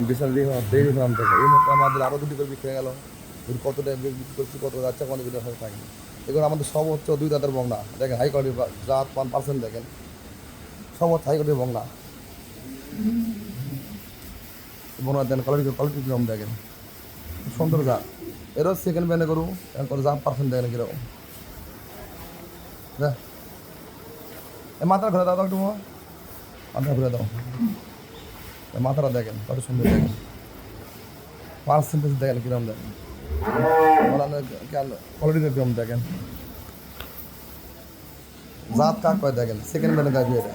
বিশাল দেরি দাম থেকে এই মতো আমাদের আরও দুটি করে বিক্রি হয়ে গেল। যদি কত টাকা বিক্রি করছি, কত যাচ্ছে আমাদের ভিডিও সাথে থাকেনি এগুলো আমাদের সব হচ্ছে দুই দাঁতের বংলা। দেখেন হাই কোয়ালিটির জাত পান পার্সেন্ট দেখেন। সব হচ্ছে হাই কোয়ালিটির বংলা। বংলা দেন কোয়ালিটি কোয়ালিটি কীরকম দেখেন। সুন্দর জাত এরও সেকেন্ড ব্যান্ডে করু এখন জাত পার্সেন্ট দেখেন কীরকম। দেখ এ মাথাটা ঘুরে দাও একটু মাথা ঘুরে দাও। মাথাটা দেখেন, কত সুন্দর দেখেন। পার্সেন্টেজ দেখেন কিরম দেখেন। কোয়ালিটি কিরম দেখেন। জাত কাক কয় দেখেন সেকেন্ড ম্যানে গাবি এটা।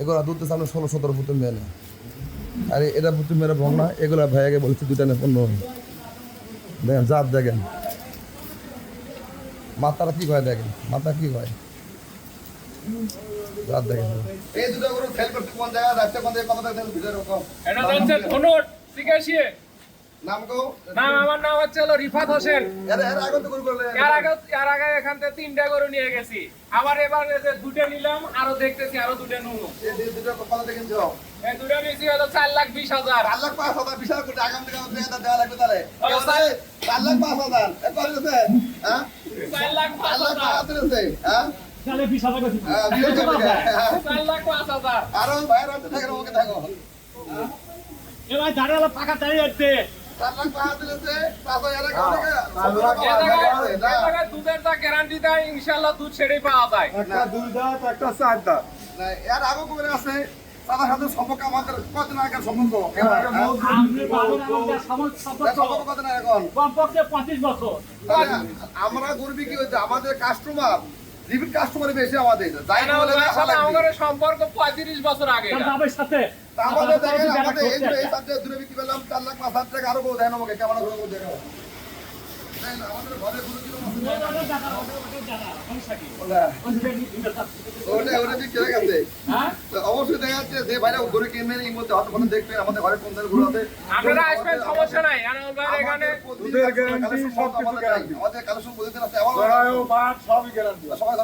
এগুলো দুধ সামনে ষোলো, সতেরো পুতুল মেনে আর, এটা পুতুল মেরে ভং না, এগুলো ভাইয়াকে বলছি দুটা না পনেরো দেখেন, জাত দেখেন। মাথাটা কি কয় দেখেন, মাথা কি কয়? জাত দেখেন এই দুটো গরু সেল করতে কোন জায়গা যাচ্ছে কোন জায়গায় কথা দেখতে ভিতরে রকম এটা হচ্ছে ধনুট শিখেছিয়ে নাম কো নাম আমার নাম হচ্ছে হলো রিফাত হোসেন। এর এর আগে তো গরু করলে। এর আগে এর আগে এখান থেকে তিনটা গরু নিয়ে গেছি। আবার এবার যে দুটো নিলাম আরও দেখতেছি আরও দুটো নুনু। এই দুটো কথা দেখেন যাও এই দুটো হলো লাখ বিশ হাজার। চার লাখ পাঁচ হাজার বিশাল কোটি আগাম থেকে আমাদের টাকা দেওয়া লাগবে তাহলে। ও, কেউ স্যার। বলে, চার লাখ পাঁচ হাজার। এ কত হ্যাঁ? চার লাখ পাঁচ হাজার। হাজার হ্যাঁ? তাহলে বিশ হাজার করে হ্যাঁ, টাকা, হ্যাঁ। চার লাখ পাঁচ হাজার। আরও বাইরে ওকে থাকো এবার দাঁড়াল দাঁড়িয়ে আগে করে আছে। তাহলে আমরা গরিবী কি হচ্ছে আমাদের কাস্টমার রিপিট কাস্টমার বেশি আমাদের যাই কেন বলে সাথে আমাদের সম্পর্ক পঁয়ত্রিশ বছর আগে। তার বাবার সাথে আমাদের দেখেন আমাদের এই যে এই একটা। দূরে বিক্রি করলাম চার লাখ পাঁচ হাজার টাকা আরও দেন আমাকে। কেমন করে তাই না? আমাদের ঘরে গরু কিলো হয়ে? হ্যাঁ অবশ্যই দেখা যাচ্ছে যে ভাইরা গরু কিনবেন এই মধ্যে হয়তো কোনো দেখবেন আমাদের ঘরে কোন ধরনের আছে আপনারা আসবেন সমস্যা নাই। এখানে সব আমাদের কালেকশন প্রতিদিন আছে আমার সবাই